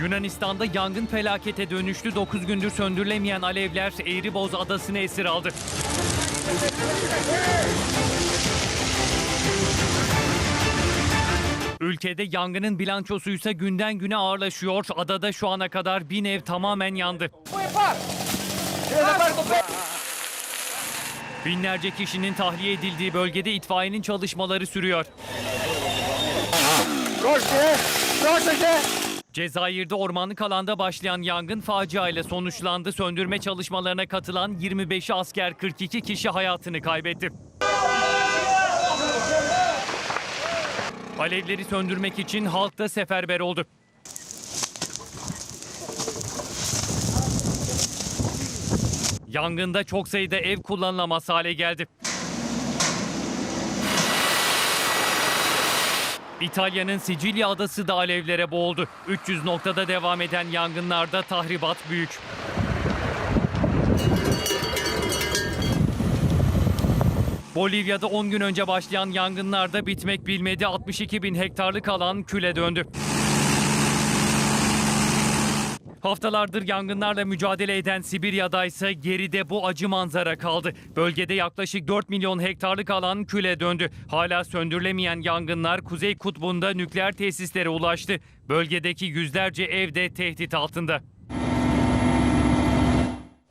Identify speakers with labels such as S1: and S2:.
S1: Yunanistan'da yangın felakete dönüştü. 9 gündür söndürülemeyen alevler Eğriboz adasını esir aldı. Ülkede yangının bilançosu ise günden güne ağırlaşıyor. Adada şu ana kadar bin ev tamamen yandı. Binlerce kişinin tahliye edildiği bölgede itfaiyenin çalışmaları sürüyor. Cezayir'de ormanlık alanda başlayan yangın facia ile sonuçlandı. Söndürme çalışmalarına katılan 25 asker 42 kişi hayatını kaybetti. Alevleri söndürmek için halk da seferber oldu. Yangında çok sayıda ev kullanılamaz hale geldi. İtalya'nın Sicilya adası da alevlere boğuldu. 300 noktada devam eden yangınlarda tahribat büyük. Bolivya'da 10 gün önce başlayan yangınlarda bitmek bilmedi. 62 bin hektarlık alan küle döndü. Haftalardır yangınlarla mücadele eden Sibirya'da ise geride bu acı manzara kaldı. Bölgede yaklaşık 4 milyon hektarlık alan küle döndü. Hala söndürülemeyen yangınlar Kuzey Kutbu'nda nükleer tesislere ulaştı. Bölgedeki yüzlerce ev de tehdit altında.